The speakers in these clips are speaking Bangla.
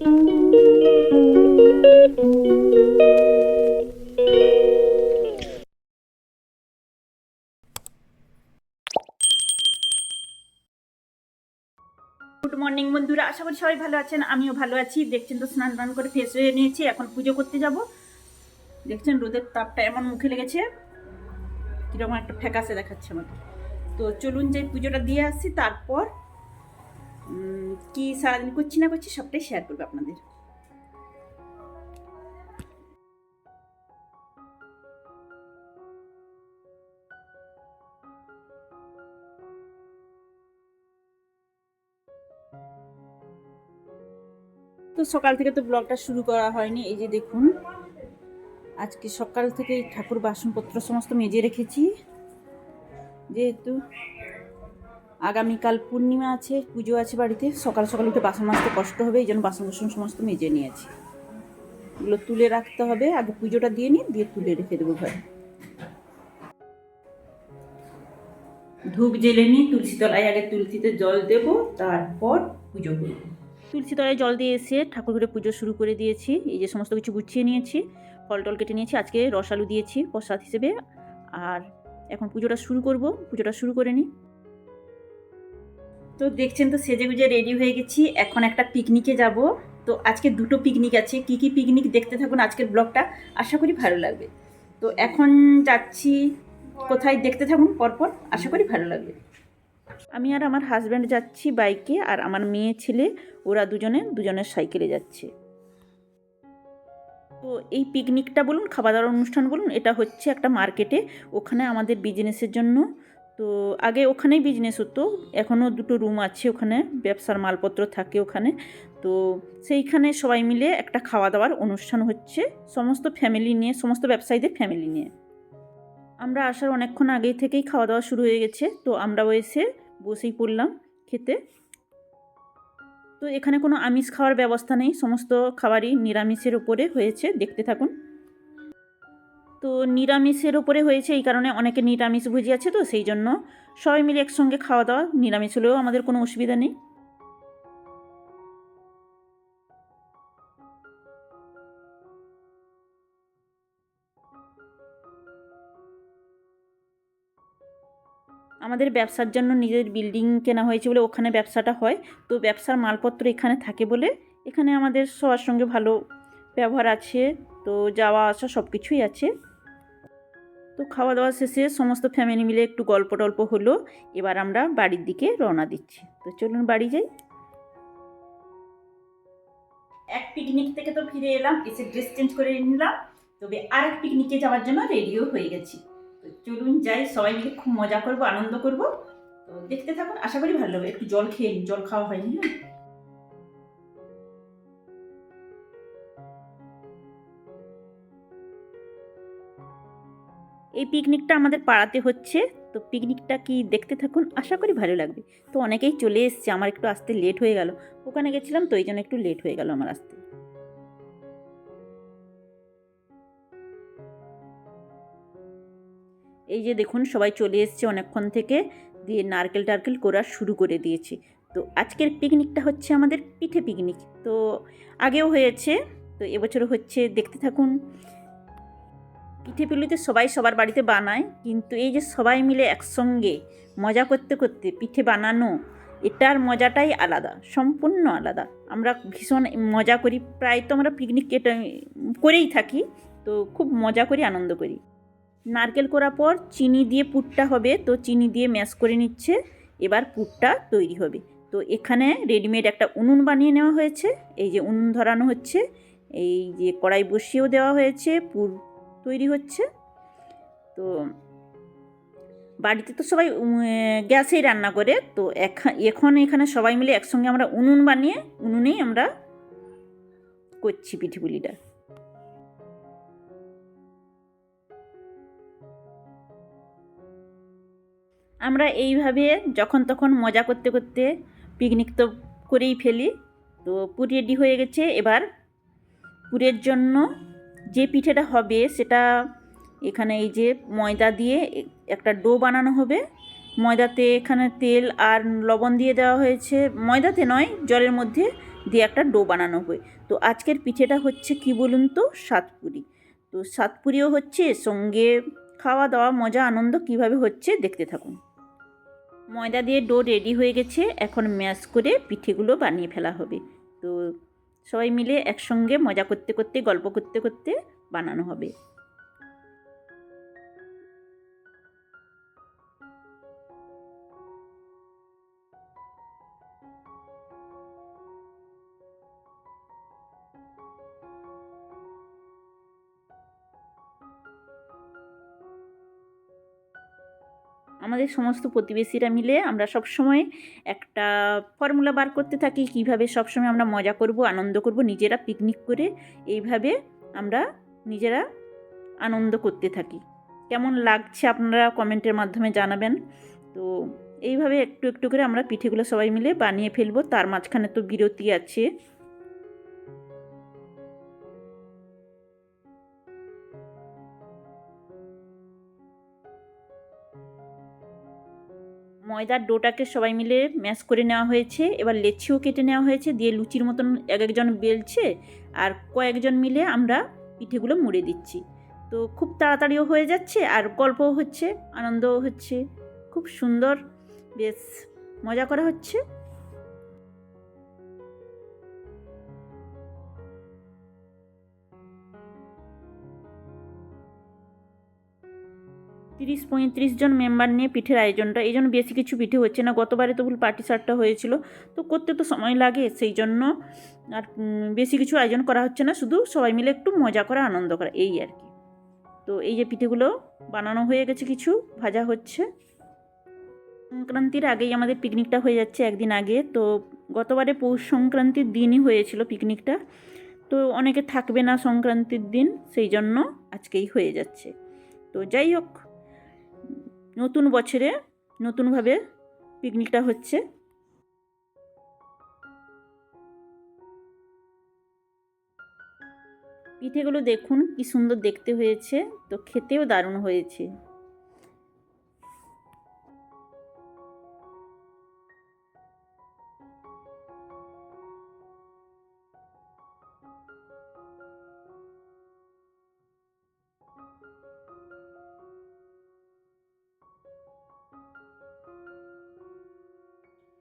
গুড মর্নিং বন্ধুরা। আশা করি সবাই ভালো আছেন, আমিও ভালো আছি। দেখছেন তো স্নান টান করে ফ্রেশ হয়ে নিয়েছি, এখন পুজো করতে যাব। দেখছেন রোদের তাপটা এমন মুখে লেগেছে, কীরকম একটা ফ্যাকাসে দেখাচ্ছে আমাকে। তো চলুন যাই, পুজোটা দিয়ে আসছি তারপর কি সারাদিন করছি না করছি সবটাই শেয়ার করব আপনাদের। তো সকাল থেকে তো ব্লগটা শুরু করা হয়নি, এই যে দেখুন। আজকে সকাল থেকে ঠাকুর বাসনপত্র সমস্ত মেজে রেখেছি। যেহেতু আগামীকাল পূর্ণিমা আছে, পুজো আছে বাড়িতে, সকাল সকাল উঠে বাসন মাজতে কষ্ট হবে, এই জন্য বাসন বাসন সমস্ত মেজে নিয়েছি। এগুলো তুলে রাখতে হবে, আগে পুজোটা দিয়ে নিই দিয়ে তুলে রেখে দেবো ঘরে। ধূপ জেলে নিই তুলসী তলায় আগে তুলসীতে জল দেব, তারপর পুজো করব। তুলসী তলায় জল দিয়ে এসে ঠাকুর ঘরে পুজো শুরু করে দিয়েছি, এই যে সমস্ত কিছু গুছিয়ে নিয়েছি, ফল টল কেটে নিয়েছি, আজকে রসালু দিয়েছি প্রসাদ হিসেবে, আর এখন পুজোটা শুরু করব, পুজোটা শুরু করে নিই। তো দেখছেন তো সেজে গুজে রেডি হয়ে গেছি। এখন একটা পিকনিকে যাব। তো আজকে দুটো পিকনিক আছে। কি কি পিকনিক দেখতে থাকুন আজকের ব্লগটা আশা করি ভালো লাগবে। তো এখন যাচ্ছি। কোথায় দেখতে থাকুন পরপর। আশা করি ভালো লাগবে। আমি আর আমার হাজব্যান্ড যাচ্ছি বাইকে আর আমার মেয়ে ছেলে, ওরা দুজনে, দুজনের সাইকেলে যাচ্ছে। তো এই পিকনিকটা বলুন খাওয়া দাওয়ার অনুষ্ঠান বলুন, এটা হচ্ছে একটা মার্কেটে ওখানে আমাদের বিজনেসের জন্য তো আগে ওখানেই বিজনেস হতো। এখনও দুটো রুম আছে ওখানে, ব্যবসার মালপত্র থাকে ওখানে। তো সেইখানে সবাই মিলে একটা খাওয়া দাওয়ার অনুষ্ঠান হচ্ছে, সমস্ত ফ্যামিলি নিয়ে, সমস্ত ব্যবসায়ীদের ফ্যামিলি নিয়ে। আমরা আসার অনেকক্ষণ আগেই থেকেই খাওয়া দাওয়া শুরু হয়ে গেছে, তো আমরাও এসে বসেই পড়লাম খেতে। তো এখানে কোনো আমিষ খাওয়ার ব্যবস্থা নেই, সমস্ত খাবারই নিরামিষের ওপরে হয়েছে, দেখতে থাকুন। তো নিরামিষের ওপরে হয়েছে, এই কারণে অনেকে নিরামিষ ভুজি আছে তো, সেই জন্য সবাই মিলে একসঙ্গে খাওয়া দাওয়া, নিরামিষ হলেও আমাদের কোনো অসুবিধা নেই। আমাদের ব্যবসার জন্য নিজের বিল্ডিং কেনা হয়েছে বলে ওখানে ব্যবসাটা হয়, তো ব্যবসার মালপত্র এখানে থাকে বলে এখানে আমাদের সবার সঙ্গে ভালো ব্যবহার আছে, তো যাওয়া আসা সব কিছুই আছে। তো খাওয়া দাওয়া শেষে সমস্ত ফ্যামিলি মিলে একটু গল্প টল্প হলো। এবার আমরা বাড়ির দিকে রওনা দিচ্ছি। তো চলুন বাড়ি যাই। এক পিকনিক থেকে তো ফিরে এলাম, এসে ড্রেস চেঞ্জ করে নিলাম। তবে আর এক পিকনিকে যাওয়ার জন্য রেডিও হয়ে গেছি। তো চলুন যাই, সবাই মিলে খুব মজা করব, আনন্দ করব। তো দেখতে থাকুন, আশা করি ভালো লাগবে। একটু জল খেয়ে জল খাওয়া হয়নি হ্যাঁ? এই পিকনিকটা আমাদের পাড়াতে হচ্ছে। তো পিকনিকটা কি দেখতে থাকুন, আশা করি ভালো লাগবে। তো অনেকেই চলে এসছে, আমার একটু আসতে লেট হয়ে গেল। ওখানে গেছিলাম তো এই জন্য একটু লেট হয়ে গেল আমার আসতে। এই যে দেখুন, সবাই চলে এসছে অনেকক্ষণ থেকে, দিয়ে নারকেল টারকেল করা শুরু করে দিয়েছি। তো আজকের পিকনিকটা হচ্ছে আমাদের পিঠে পিকনিক তো আগেও হয়েছে, তো এবছরও হচ্ছে, দেখতে থাকুন। পিঠে পিঠে সবাই সবার বাড়িতে বানায়, কিন্তু এই যে সবাই মিলে একসঙ্গে মজা করতে করতে পিঠে বানানো, এটার মজাটাই আলাদা, সম্পূর্ণ আলাদা। আমরা ভীষণ মজা করি, প্রায় তো আমরা পিকনিক এটা করেই থাকি, তো খুব মজা করি, আনন্দ করি। নারকেল করার পর চিনি দিয়ে পুরটা হবে, তো চিনি দিয়ে ম্যাশ করে নিচ্ছে, এবার পুরটা তৈরি হবে। তো এখানে রেডিমেড একটা উনুন বানিয়ে নেওয়া হয়েছে, এই যে উনুন ধরানো হচ্ছে, এই যে কড়াই বসিয়েও দেওয়া হয়েছে, পুর তৈরি হচ্ছে। তো বাড়িতে তো সবাই গ্যাসেই রান্না করে। তো এখা- এখন এখানে সবাই মিলে একসঙ্গে আমরা উনুন বানিয়ে, উনুনেই আমরা করছি পিঠেপুলিটা। আমরা এইভাবে যখন তখন মজা করতে করতে পিকনিক তো করেই ফেলি। তো পুর রেডি হয়ে গেছে। এবার পুরের জন্য যে পিঠেটা হবে সেটা এখানে এই যে ময়দা দিয়ে একটা ডো বানানো হবে। ময়দাতে এখানে তেল আর লবণ দিয়ে দেওয়া হয়েছে। ময়দাতে নয়, জলের মধ্যে দিয়ে একটা ডো বানানো হয় তো আজকের পিঠেটা হচ্ছে কি বলুন তো? সাতপুরি। তো সাতপুরিও হচ্ছে সঙ্গে খাওয়া দাওয়া মজা, আনন্দ কীভাবে হচ্ছে দেখতে থাকুন। ময়দা দিয়ে ডো রেডি হয়ে গেছে। এখন ম্যাশ করে পিঠেগুলো বানিয়ে ফেলা হবে। তো সবাই মিলে একসঙ্গে মজা করতে করতে, গল্প করতে করতে বানানো হবে। আমাদের সমস্ত প্রতিবেশীরা মিলে আমরা সব সময় একটা ফর্মুলা বার করতে থাকি, কীভাবে সবসময় আমরা মজা করব, আনন্দ করব, নিজেরা পিকনিক করে এইভাবে আমরা নিজেরা আনন্দ করতে থাকি। কেমন লাগছে আপনারা কমেন্টের মাধ্যমে জানাবেন। তো এইভাবে একটু একটু করে আমরা পিঠেগুলো সবাই মিলে বানিয়ে ফেলব। তার মাঝখানে তো বিরতি আছে। ময়দার ডোটাকে সবাই মিলে ম্যাশ করে নেওয়া হয়েছে। এবার লেচিও কেটে নেওয়া হয়েছে, দিয়ে লুচির মতন এক একজন বেলছে আর কয়েকজন মিলে আমরা পিঠেগুলো মুড়ে দিচ্ছি। তো খুব তাড়াতাড়িও হয়ে যাচ্ছে আর গল্পও হচ্ছে, আনন্দও হচ্ছে। খুব সুন্দর, বেশ মজা করা হচ্ছে। তিরিশ পঁয়ত্রিশ জন মেম্বার নিয়ে পিঠের আয়োজনটা। এই জন্য বেশি কিছু পিঠে হচ্ছে না। গতবারে তো ভুল পার্টি সারটা হয়েছিল। তো করতে তো সময় লাগে, সেই জন্য আর বেশি কিছু আয়োজন করা হচ্ছে না। শুধু সবাই মিলে একটু মজা করা, আনন্দ করা, এই আর কি। তো এই যে পিঠেগুলো বানানো হয়ে গেছে কিছু, ভাজা হচ্ছে। সংক্রান্তির আগেই আমাদের পিকনিকটা হয়ে যাচ্ছে একদিন আগে। তো গতবারে পৌষ সংক্রান্তির দিনই হয়েছিল পিকনিকটা তো অনেকে থাকবে না সংক্রান্তির দিন, সেই জন্য আজকেই হয়ে যাচ্ছে। তো যাই হোক নতুন বছরে নতুনভাবে পিকনিকটা হচ্ছে। পিঠেগুলো দেখুন, কি সুন্দর দেখতে হয়েছে। তো খেতেও দারুণ হয়েছে।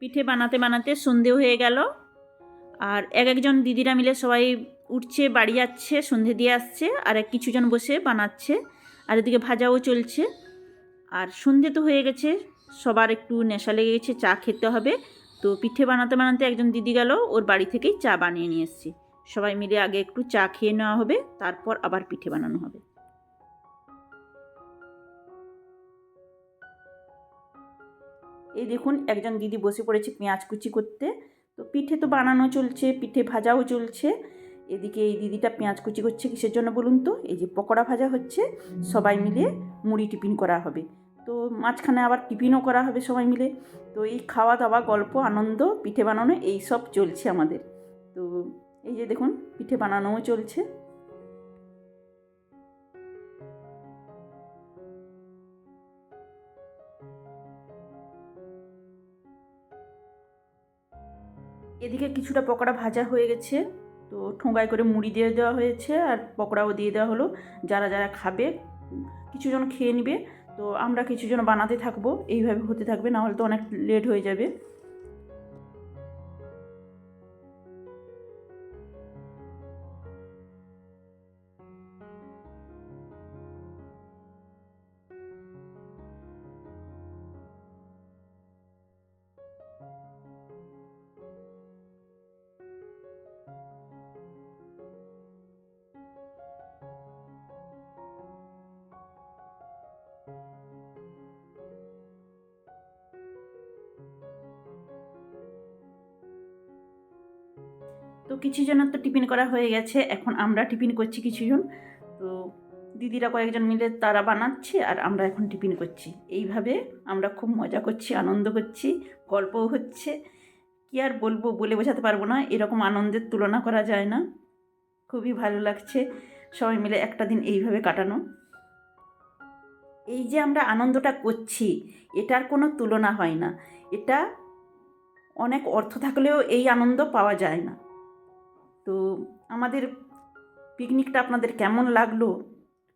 পিঠে বানাতে বানাতে সন্ধে হয়ে গেল। আর এক একজন দিদিরা মিলে সবাই উঠছে, বাড়ি যাচ্ছে, সন্ধে দিয়ে আসছে, আর এক কিছুজন বসে বানাচ্ছে, আর এদিকে ভাজাও চলছে। আর সন্ধে তো হয়ে গেছে, সবার একটু নেশা লেগে গেছে, চা খেতে হবে। তো পিঠে বানাতে বানাতে একজন দিদি গেল, ওর বাড়ি থেকেই চা বানিয়ে নিয়ে এসেছি। সবাই মিলে আগে একটু চা খেয়ে নেওয়া হবে, তারপর আবার পিঠে বানানো হবে। এই দেখুন, একজন দিদি বসে পড়েছে পেঁয়াজ কুচি করতে। তো পিঠে তো বানানো চলছে, পিঠে ভাজাও চলছে। এদিকে এই দিদিটা পেঁয়াজ কুচি করছে কিসের জন্য বলুন তো? এই যে পকোড়া ভাজা হচ্ছে, সবাই মিলে মুড়ি টিফিন করা হবে। তো মাঝখানে আবার টিফিনও করা হবে সবাই মিলে। তো এই খাওয়া দাওয়া গল্প, আনন্দ, পিঠে বানানো, এই সব চলছে আমাদের। তো এই যে দেখুন, পিঠে বানানোও চলছে। এদিকে কিছুটা পকোড়া ভাজা হয়ে গেছে। তো ঠোঙ্গায় করে মুড়ি দিয়ে দেওয়া হয়েছে আর পকোড়াও দিয়ে দেওয়া হলো। যারা যারা খাবে, কিছুজন খেয়ে নিবে। তো আমরা কিছুজন বানাতে থাকব। এইভাবে হতে থাকবে, নাহলে তো অনেক লেট হয়ে যাবে। তো কিছু জনের তো টিফিন করা হয়ে গেছে, এখন আমরা টিফিন করছি কিছুজন। তো দিদিরা কয়েকজন মিলে তারা বানাচ্ছে আর আমরা এখন টিফিন করছি। এইভাবে আমরা খুব মজা করছি, আনন্দ করছি, গল্পও হচ্ছে। কি আর বলব, বলে বোঝাতে পারব না, এরকম আনন্দের তুলনা করা যায় না। খুবই ভালো লাগছে সবাই মিলে একটা দিন এইভাবে কাটানো। এই যে আমরা আনন্দটা করছি, এটার কোনো তুলনা হয় না। এটা অনেক অর্থ থাকলেও এই আনন্দ পাওয়া যায় না। তো আমাদের পিকনিকটা আপনাদের কেমন লাগল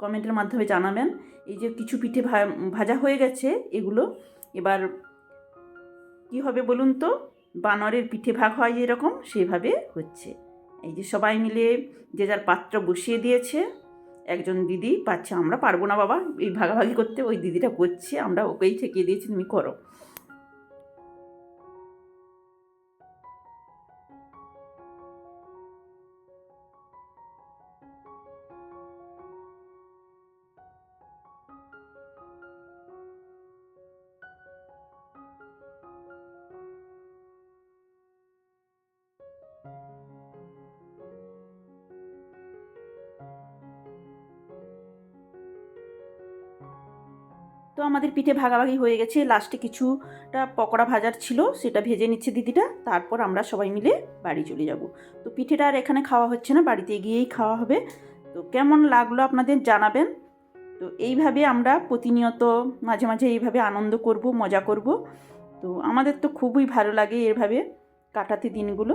কমেন্টের মাধ্যমে জানাবেন। এই যে কিছু পিঠে ভাজা হয়ে গেছে এগুলো, এবার কি হবে বলুন তো? বানরের পিঠে ভাগ হয় যেরকম, সেভাবে হচ্ছে। এই যে সবাই মিলে যে যার পাত্র বসিয়ে দিয়েছে, একজন দিদি পাচ্ছে, আমরা পারব না বাবা, এই ভাগাভাগি করতে, ওই দিদিটা করছে, আমরা ওকেই ঠেকিয়ে দিয়েছি, তুমি করো। তো আমাদের পিঠে ভাগাভাগি হয়ে গেছে। লাস্টে কিছুটা পকোড়া ভাজার ছিল, সেটা ভেজে নিচ্ছে দিদিটা। তারপর আমরা সবাই মিলে বাড়ি চলে যাব। তো পিঠেটা আর এখানে খাওয়া হচ্ছে না, বাড়িতে গিয়েই খাওয়া হবে। তো কেমন লাগল আপনাদের জানাবেন। তো এইভাবে আমরা প্রতিনিয়ত মাঝে মাঝে এইভাবে আনন্দ করব, মজা করব। তো আমাদের তো খুবই ভালো লাগে এভাবে কাটাতে দিনগুলো।